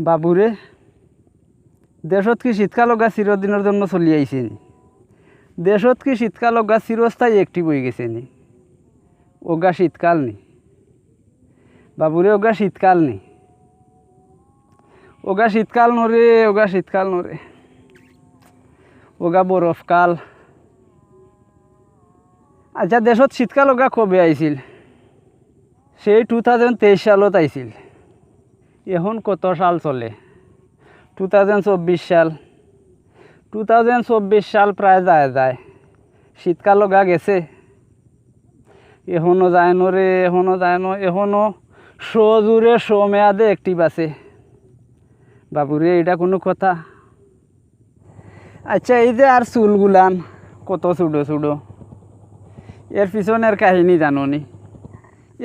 বাবুরে, দেশত কি শীতকাল গা চিরদিনের জন্য চলি আইছে নি দেশত কি শীতকাল গা চিরস্থায়ী একটি বই গেছে নি ওগা শীতকাল নি? বাবুরে ওগা শীতকাল নি? ওগা শীতকাল নরে ওগা শীতকাল নরে ওগা বরফকাল আচ্ছা দেশত শীতকাল ওগা কবে আইছিল সেই টু থাউজেন্ড তেইশ সালত আইছিল এখন কত সাল চলে? টু সাল। টু সাল প্রায় যায় যায়। শীতকাল লগা গেছে। এখনও যায় ন রে এখনও যায় ন এখনও শো জুড়ে শো মেয়াদে অ্যাক্টিভ আছে। বাবুরে এটা কোনো কথা? আচ্ছা এই যে আর চুলগুলান, কত চুডো চুডো এর পিছনের কাহিনী জানো নি?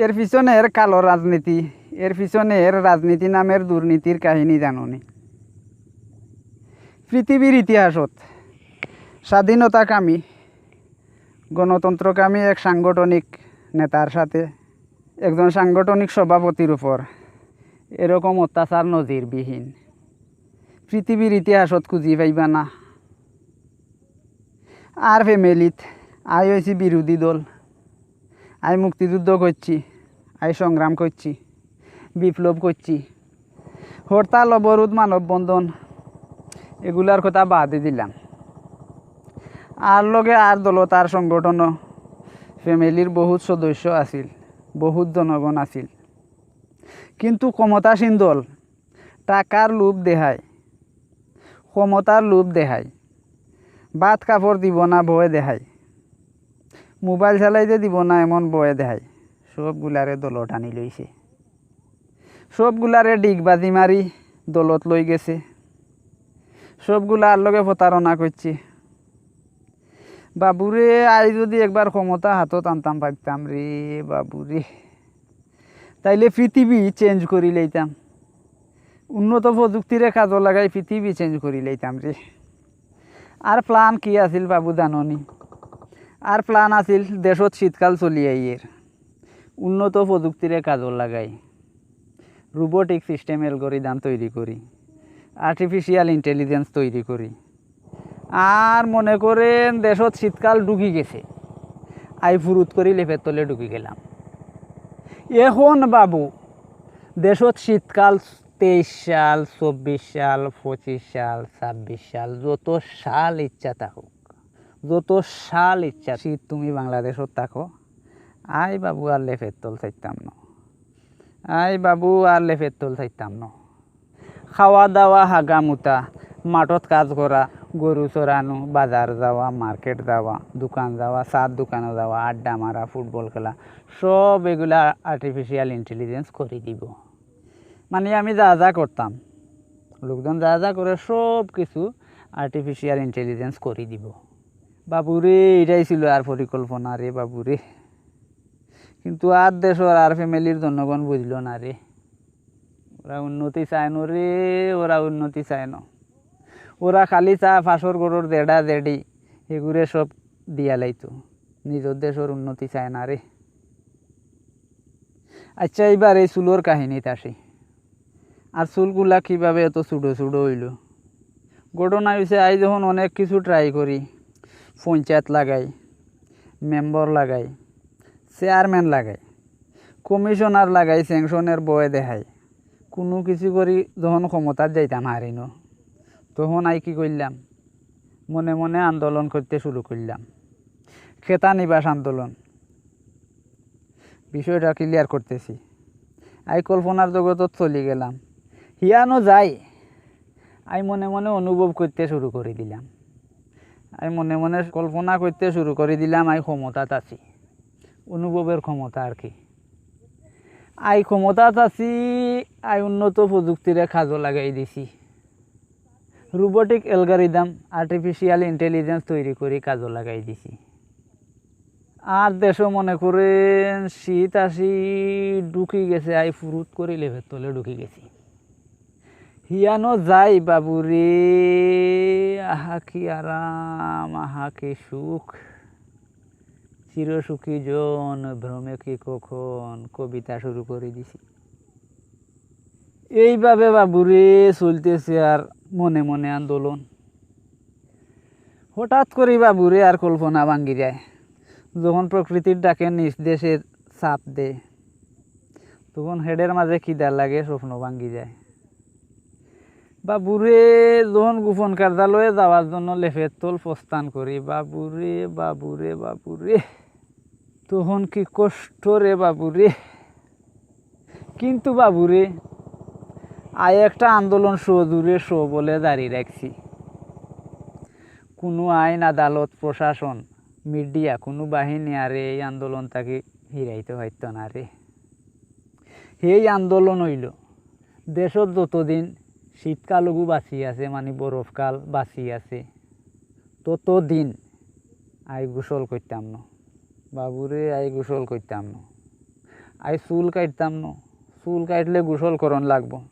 এর পিছনের কালো রাজনীতি। এর পিছনের রাজনীতি নামের দুর্নীতির কাহিনী জাননি। পৃথিবীর ইতিহাসত স্বাধীনতাকামী, গণতন্ত্রকামী এক সাংগঠনিক নেতার সাথে একজন সাংগঠনিক সভাপতির উপর এরকম অত্যাচার নজিরবিহীন। পৃথিবীর ইতিহাসত খুঁজি পাইবা না। আর ফ্যামিলিত আই হয়েছি বিরোধী দল, আই মুক্তিযুদ্ধ করছি, আই সংগ্রাম করছি। বিপ্লব করছি। হরতাল, অবরোধ, মানববন্ধন, এগুলার কথা বাদে দিলাম। আর লগে আর দলত আর সংগঠন, ফ্যামিলির বহুত সদস্য আছিল, বহুত জনগণ আছিল। কিন্তু ক্ষমতাসীন দল, টাকার লোভ দেখায়, ক্ষমতার লোভ দেখায় ভাত কাপড় দিব না, ভয় দেখায়, মোবাইল চালাইতে দিব না, এমন বয়ে দেখায়, সবগুলারে দলত আনি লইছে। সবগুলারে ডিগবাজি মারি, দলত লই গেছে। সবগুলা লগে প্রতারণা করছে। বাবুরে, আই যদি একবার ক্ষমতা হাতত আনতাম পারতাম রে বাবুরে, তাইলে পৃথিবী চেঞ্জ করি লইতাম। উন্নত প্রযুক্তিরে কাজ লাগাই পৃথিবী চেঞ্জ করি লইতাম রে। আর প্ল্যান কি আছিল বাবু জাননি। আর প্ল্যান আছিল দেশত শীতকাল চলি আইয়ের। উন্নত প্রযুক্তিরে কাজ লাগাই। রোবোটিক সিস্টেম অ্যালগোরিদম তৈরি করি আর্টিফিশিয়াল ইন্টেলিজেন্স তৈরি করি। আর মনে করেন দেশত শীতকাল ঢুকি গেছে, আই ফুরুত করি লেপের তলে ঢুকি গেলাম। এখন বাবু, দেশত শীতকাল তেইশ সাল, চব্বিশ সাল, পঁচিশ সাল, ছাব্বিশ সাল, যত সাল ইচ্ছা থাকুক, যত সাল ইচ্ছা, শীত তুমি বাংলাদেশত থাকো, আই বাবু আর লেপের তল চাইতাম না। আই বাবু, আর লেপের তল চাইতাম ন। খাওয়া দাওয়া হাগামুতা মাঠত কাজ করা গরু চড়ানো বাজার যাওয়া মার্কেট যাওয়া, দোকান যাওয়া চার দোকানে যাওয়া, আড্ডা মারা ফুটবল খেলা সব এগুলা আর্টিফিশিয়াল ইন্টেলিজেন্স করে দিব। মানে আমি যা যা করতাম লোকজন যা যা করে সব কিছু আর্টিফিশিয়াল ইন্টেলিজেন্স করে দিব। বাবুরে এটাই ছিল আর পরিকল্পনা রে বাবুরে কিন্তু আর দেশের আর ফ্যামিলির জনগণ বুঝলো না রে। ওরা উন্নতি চায় ন রে, ওরা উন্নতি চায় না। ওরা খালি চা, ফাঁসর, গরুর জেডা, জেডি এগুলো সব দিয়া লাইতো। নিজের দেশের উন্নতি চায় না রে। আচ্ছা এইবার এই চুলোর কাহিনীতে আসি। আর চুলগুলা কীভাবে এত চুডো চুডো হইল? ঘটনা হয়েছে আই যখন অনেক কিছু ট্রাই করি, পঞ্চায়েত লাগাই মেম্বার লাগাই চেয়ারম্যান লাগাই কমিশনার লাগাই স্যাংশনের বয়ে দেখাই কোনো কিছু করি যখন ক্ষমতার যাইতাম হারিন তখন আই কি করলাম মনে মনে আন্দোলন করতে শুরু করলাম খেতা নিবাস আন্দোলন। বিষয়টা ক্লিয়ার করতেছি। আই কল্পনার জগতত চলে গেলাম। হিয়ানো যাই। আই মনে মনে অনুভব করতে শুরু করে দিলাম। আই মনে মনে কল্পনা করতে শুরু করে দিলাম আই ক্ষমতাত আছি। অনুভবের ক্ষমতা আর কি। আই ক্ষমতাত আছি আই উন্নত প্রযুক্তিরে কাজও লাগাই দিছি। রোবোটিক অ্যালগারিদম আর্টিফিশিয়াল ইন্টেলিজেন্স তৈরি করে কাজও লাগাই দিছি। আর দেশও মনে করেন শীত আসি ঢুকি গেছে, আই ফুরুত করে লেভের তলে ঢুকি গেছি। হিয়ানো যাই বাবুরে আহা কি আরাম আহা কি সুখ। চিরসুখী জন ভ্রমে কি কখন কবিতা শুরু করে দিছি। এইভাবে বাবুরে চলতেছে আর মনে মনে আন্দোলন। হঠাৎ করে বাবুরে আর কল্পনা ভাঙ্গি যায়। যখন প্রকৃতির ডাকে নিজ দেশের চাপ দেয়, তখন হেডের মাঝে খিদার লাগে, স্বপ্ন ভাঙ্গি যায়। বাবুরে যখন গোপন কার্যালয়ে যাওয়ার জন্য লেফের তোল প্রস্থান করি, বাবুরে বাবুরে বাবুরে। তখন কি কষ্ট রে বাবু রে কিন্তু বাবু রে আয় একটা আন্দোলন শো দূরে শো বলে দাঁড়িয়ে রাখছি। কোনো আইন, আদালত, প্রশাসন, মিডিয়া, কোনো বাহিনী আরে এই আন্দোলন তাকে হিরাইতে হইত না রে। এই আন্দোলন হইল, দেশত যতদিন শীতকালগু বাঁচি আছে মানে বরফকাল বাঁচি আছে, ততদিন আই গোসল করতাম না। বাবুরে, আই গোসল করতাম না। আই চুল কাটতাম না। চুল কাটলে গোসল করণ লাগবো।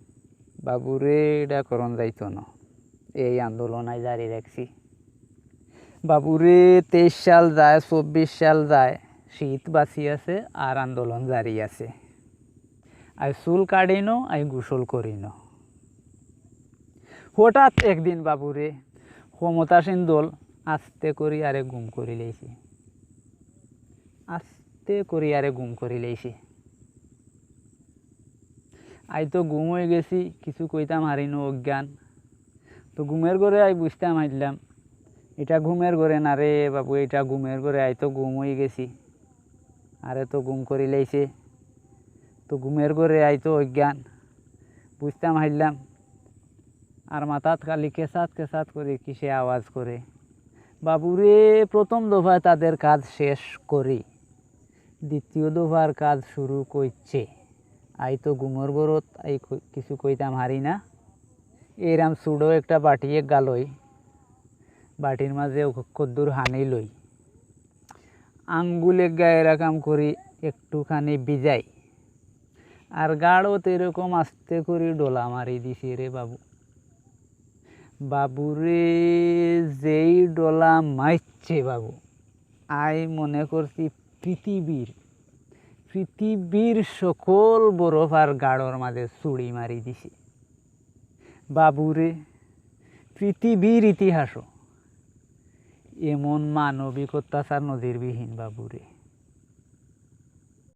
বাবুরে, এটা করণ যাইতো না। এই আন্দোলন আই জারি রাখছি। বাবুরে, তেইশ সাল যায়, চব্বিশ সাল যায়। শীত বাঁচি আছে আর আন্দোলন জারি আছে। আই চুল কাটি নো, আই গোসল করি নো। হঠাৎ একদিন বাবুরে, ক্ষমতাসীন দল আস্তে করি আরে গুম করি লেছি আস্তে করি, আরে গুম করি লেছি আই তো গুম হয়ে গেছি, কিছু কইতাম হারিনো অজ্ঞান। তো ঘুমের ঘরে আই বুঝতাম হাইলাম এটা ঘুমের ঘরে না রে বাবু, এটা ঘুমের ঘরে, আই তো গুম হয়ে গেছি। আরে তো গুম করি লাইছে। তো ঘুমের ঘরে আই তো অজ্ঞান। বুঝতাম হাইলাম আর মাথাত খালি কেসাত কেসাত করে কিসে আওয়াজ করে? বাবুরে প্রথম দফায় তাদের কাজ শেষ করি। দ্বিতীয় দফার কাজ শুরু করছে আই তো ঘুমর গরত কই- কিছু কইতাম হারি না। এরাম সুডো একটা বাটিয়ে গালই। বাটির মাঝে কদ্দুর হানি লই। আঙ্গুলে গায়ে রাখাম করি একটুখানি ভিজাই আর গাঢ়ত এরকম আস্তে করে ডোলা মারি দিছি রে বাবু। বাবুরে যেই ডোলা মারছে বাবু, আই মনে করছি পৃথিবীর পৃথিবীর সকল বরফ আর গাঢ়র মাঝে চুড়ি মারি দিছে। বাবুরে, পৃথিবীর ইতিহাসও এমন মানবিক অত্যাচার নজিরবিহীন বাবুরে।